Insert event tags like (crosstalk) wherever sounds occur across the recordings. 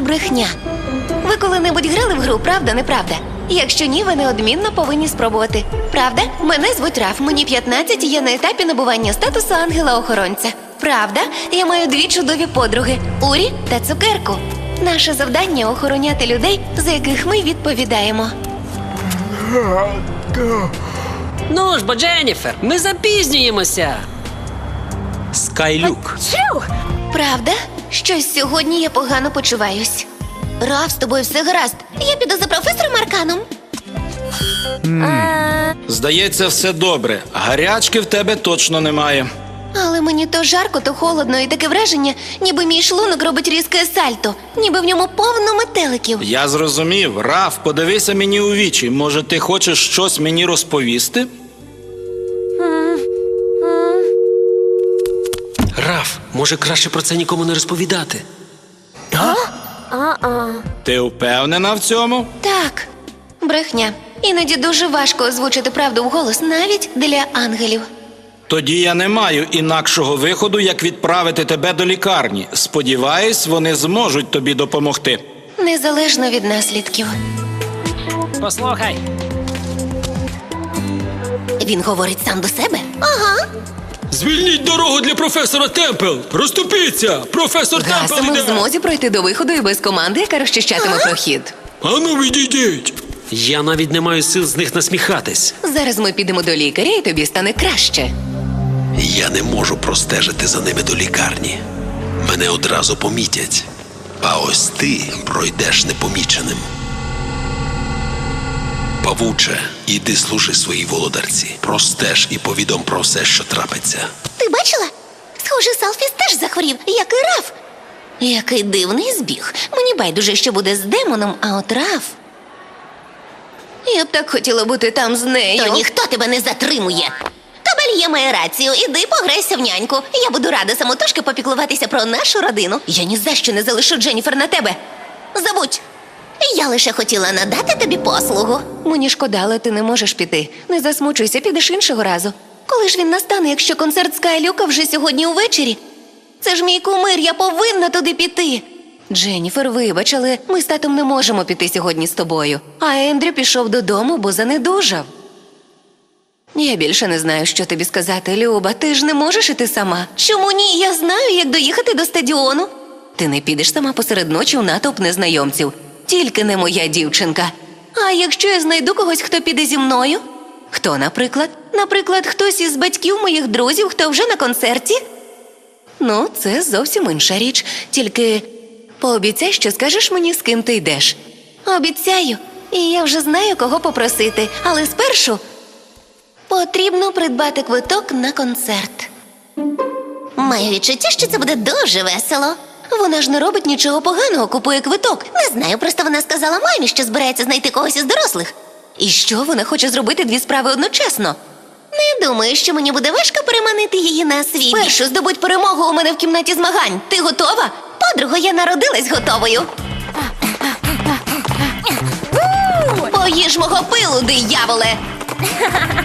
І брехня. Ви коли-небудь грали в гру, правда, неправда? Якщо ні, ви неодмінно повинні спробувати. Правда? Мене звуть Раф, мені 15 і я на етапі набування статусу ангела-охоронця. Правда, я маю дві чудові подруги Урі та цукерку. Наше завдання охороняти людей, за яких ми відповідаємо. Ну ж бо, Дженніфер, ми запізнюємося. Скайлюк. Правда? Щось сьогодні я погано почуваюсь. Раф, з тобою все гаразд. Я піду за професором Арканом. Здається, все добре. Гарячки в тебе точно немає. Але мені то жарко, то холодно, і таке враження, ніби мій шлунок робить різке сальто, ніби в ньому повно метеликів. Я зрозумів. Раф, подивися мені у вічі. Може, ти хочеш щось мені розповісти? Може краще про це нікому не розповідати. Ти впевнена в цьому? Так, брехня. Іноді дуже важко озвучити правду вголос навіть для ангелів. Тоді я не маю інакшого виходу, як відправити тебе до лікарні. Сподіваюсь, вони зможуть тобі допомогти. Незалежно від наслідків. Послухай. Він говорить сам до себе. Ага. Звільніть дорогу для професора Темпл! Розступіться! Професор Темпл Гасимо в іде! змозі пройти до виходу і без команди, яка розчищатиме прохід. Ану, відійдіть! Я навіть не маю сил з них насміхатись. Зараз ми підемо до лікаря, і тобі стане краще. Я не можу простежити за ними до лікарні. Мене одразу помітять. А ось ти пройдеш непоміченим. Павуче, іди служи своїй володарці. Простеж і повідом про все, що трапиться. Ти бачила? Схоже, Салфіс теж захворів, як і Раф. Який дивний збіг. Мені байдуже, що буде з демоном, а от Раф. Я б так хотіла бути там з нею. То ніхто тебе не затримує. Кабель є має рацію, іди пограйся в няньку. Я буду рада самотужки попіклуватися про нашу родину. Я ні за що не залишу Дженніфер на тебе. Забудь. Я лише хотіла надати тобі послугу. Мені шкода, але ти не можеш піти. Не засмучуйся, підеш іншого разу. Коли ж він настане, якщо концерт Скайлюка вже сьогодні увечері? Це ж мій кумир, я повинна туди піти. Дженніфер, вибач, але ми з татом не можемо піти сьогодні з тобою. А Ендрю пішов додому, бо занедужав. Я більше не знаю, що тобі сказати, Люба. Ти ж не можеш іти сама. Чому ні? Я знаю, як доїхати до стадіону. Ти не підеш сама посеред ночі у натовп незнайомців. Тільки не моя дівчинка. А якщо я знайду когось, хто піде зі мною? Хто, наприклад? Наприклад, хтось із батьків моїх друзів, хто вже на концерті? Ну, це зовсім інша річ. Тільки пообіцяй, що скажеш мені, з ким ти йдеш. Обіцяю. І я вже знаю, кого попросити. Але спершу потрібно придбати квиток на концерт. Маю відчуття, що це буде дуже весело. Вона ж не робить нічого поганого, купує квиток. Не знаю, просто вона сказала мамі, що збирається знайти когось із дорослих. І що вона хоче зробити дві справи одночасно? Не думаю, що мені буде важко переманити її на бік. Першу здобудь перемогу у мене в кімнаті змагань. Ти готова? Подруга, я народилась готовою. Поїж мого пилу, дияволе!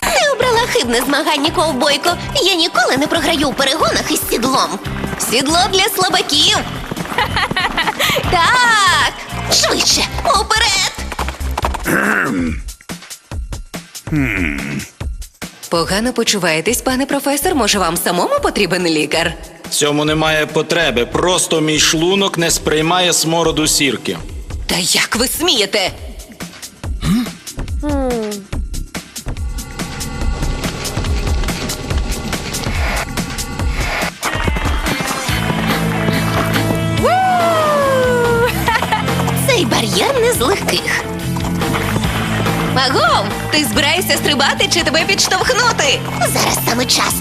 Ти обрала хибне змагання, ковбойко. Я ніколи не програю у перегонах із сідлом. Сідло для слабаків. (laughs) Так, швидше, уперед! Погано почуваєтесь, пане професор. Може, вам самому потрібен лікар? В цьому немає потреби. Просто мій шлунок не сприймає смороду сірки. Та як ви смієте? Легких. Агов! Ти збираєшся стрибати чи тебе підштовхнути? Зараз саме час.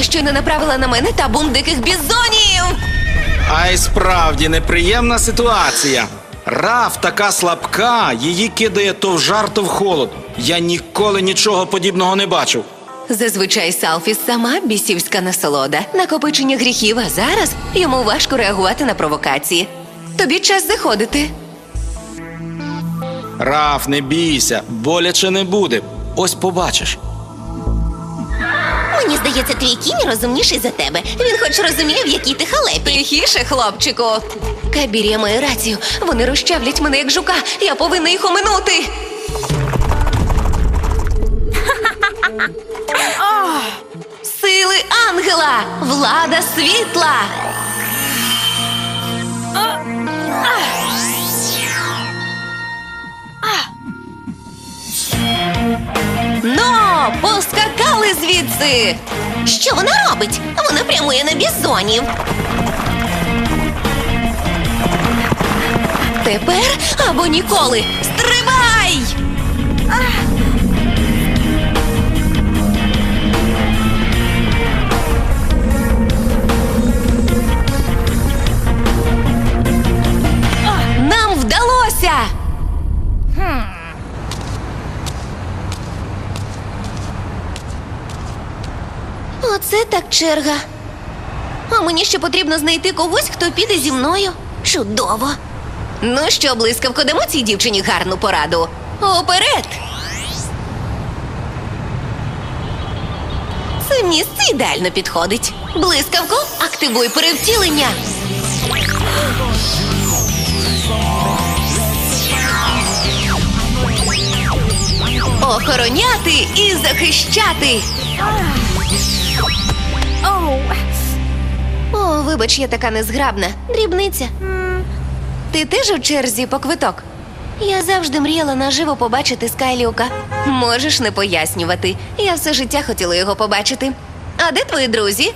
Вона щойно направила на мене табун диких бізонів. А й справді неприємна ситуація. Раф така слабка, її кидає то в жар, то в холод. Я ніколи нічого подібного не бачив. Зазвичай Салфіс сама бісівська насолода, накопичення гріхів, а зараз йому важко реагувати на провокації. Тобі час заходити. Раф, не бійся, боляче не буде. Ось побачиш. Мені здається, твій кінь розумніший за тебе. Він хоч розуміє, в якій ти халепі. Тихіше, хлопчику. Кабірія має рацію. Вони розчавлять мене як жука. Я повинна їх оминути. (laughs) Сили ангела! Влада світла! Но, поскакали звідси! Що вона робить? Вона прямує на бізонів. Тепер або ніколи. Стривай! Так черга. А мені ще потрібно знайти когось, хто піде зі мною. Чудово. Ну що, блискавко, дамо цій дівчині гарну пораду. Уперед! Це місце ідеально підходить. Блискавко, активуй перевтілення. Охороняти і захищати. О, вибач, я така незграбна. Дрібниця. Ти теж у черзі по квиток? Я завжди мріяла наживо побачити Скайлюка. Можеш не пояснювати. Я все життя хотіла його побачити. А де твої друзі?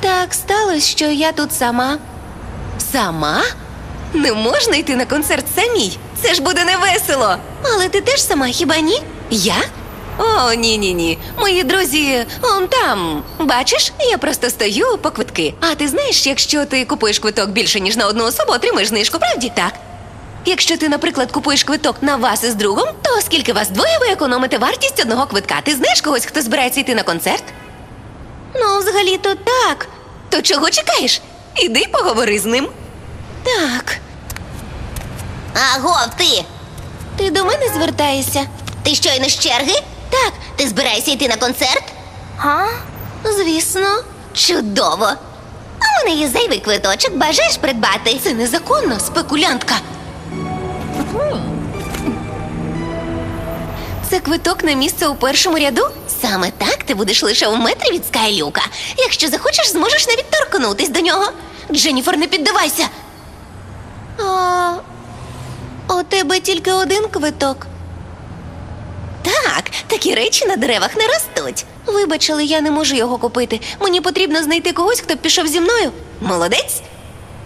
Так сталося, що я тут сама. Сама? Не можна йти на концерт самій. Це ж буде невесело. Але ти теж сама, хіба ні? Я? О, ні, ні, ні. Мої друзі, он там. Бачиш, я просто стою по квитки. А ти знаєш, якщо ти купуєш квиток більше, ніж на одну особу, отримаєш знижку, правді? Так. Якщо ти, наприклад, купуєш квиток на вас із другом, то оскільки вас двоє, ви економите вартість одного квитка. Ти знаєш когось, хто збирається йти на концерт? Ну, взагалі-то так. То чого чекаєш? Іди поговори з ним. Так. Агов, ти. Ти до мене звертаєшся? Ти щойно з черги? Так. Ти збираєшся йти на концерт? Га? Звісно. Чудово. А у мене є зайвий квиточок, бажаєш придбати? Це незаконно, спекулянтка. Це квиток на місце у першому ряду? Саме так ти будеш лише у метрі від Скайлюка. Якщо захочеш, зможеш навіть торкнутись до нього. Дженніфер, не піддавайся. А, у тебе тільки один квиток. Так, такі речі на деревах не ростуть. Вибач, але я не можу його купити. Мені потрібно знайти когось, хто б пішов зі мною. Молодець.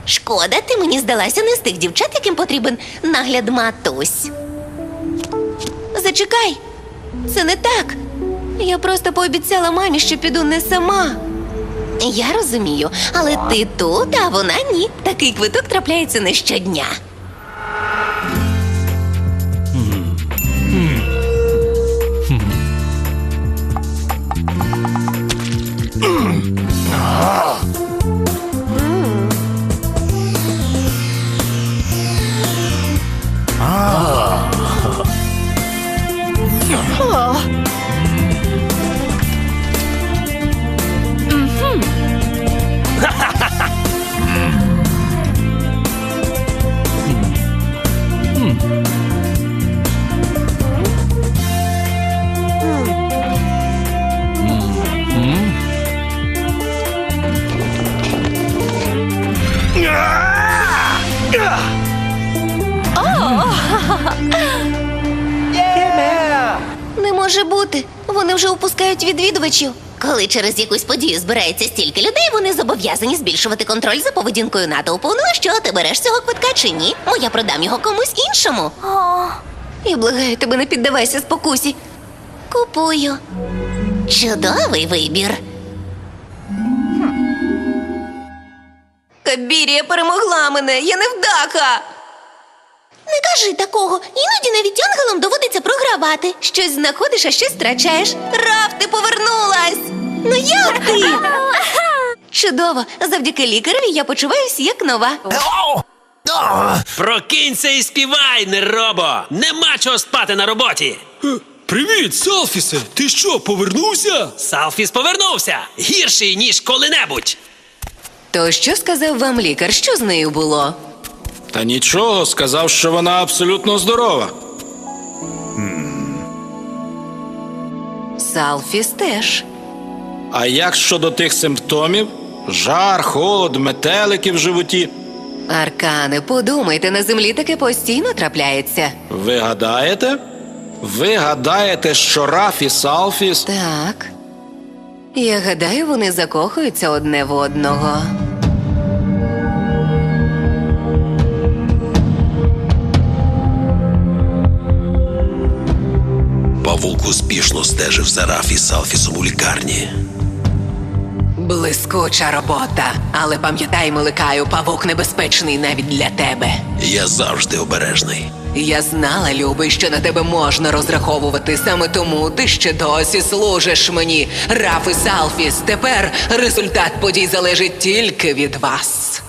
Шкода, ти мені здалася не з тих дівчат, яким потрібен нагляд матусь. Зачекай. Це не так. Я просто пообіцяла мамі, що піду не сама. Я розумію, але ти тут, а вона ні. Такий квиток трапляється не щодня. Відвідувачів. Коли через якусь подію збирається стільки людей, вони зобов'язані збільшувати контроль за поведінкою натовпу. Ну а що, ти береш цього квитка чи ні? Бо я продам його комусь іншому. Я благаю тебе, не піддавайся спокусі. Купую. Чудовий вибір. Кабірія перемогла мене, я невдаха. Не кажи такого. Іноді навіть ангелам доводиться програвати. Щось знаходиш, а щось втрачаєш. Раф, ти повернулась. Ну як ти? Чудово. Завдяки лікареві я почуваюся як нова. Прокинься і співай, неробо! Нема чого спати на роботі! Привіт, Салфісе! Ти що, повернувся? Салфіс повернувся! Гірший, ніж коли-небудь! То що сказав вам лікар? Що з нею було? Та нічого, сказав, що вона абсолютно здорова. Салфіс теж. А як щодо тих симптомів? Жар, холод, метелики в животі. Аркане, подумайте, на землі таке постійно трапляється. Ви гадаєте? Ви гадаєте, що Раф і Салфіс Так. Я гадаю, вони закохуються одне в одного. Павук успішно стежив за Рафі Салфісом у лікарні. Блискуча робота. Але пам'ятай, Миликаю, павук небезпечний навіть для тебе. Я завжди обережний. Я знала, Любий, що на тебе можна розраховувати. Саме тому ти ще досі служиш мені. Раф і Салфіс. Тепер результат подій залежить тільки від вас.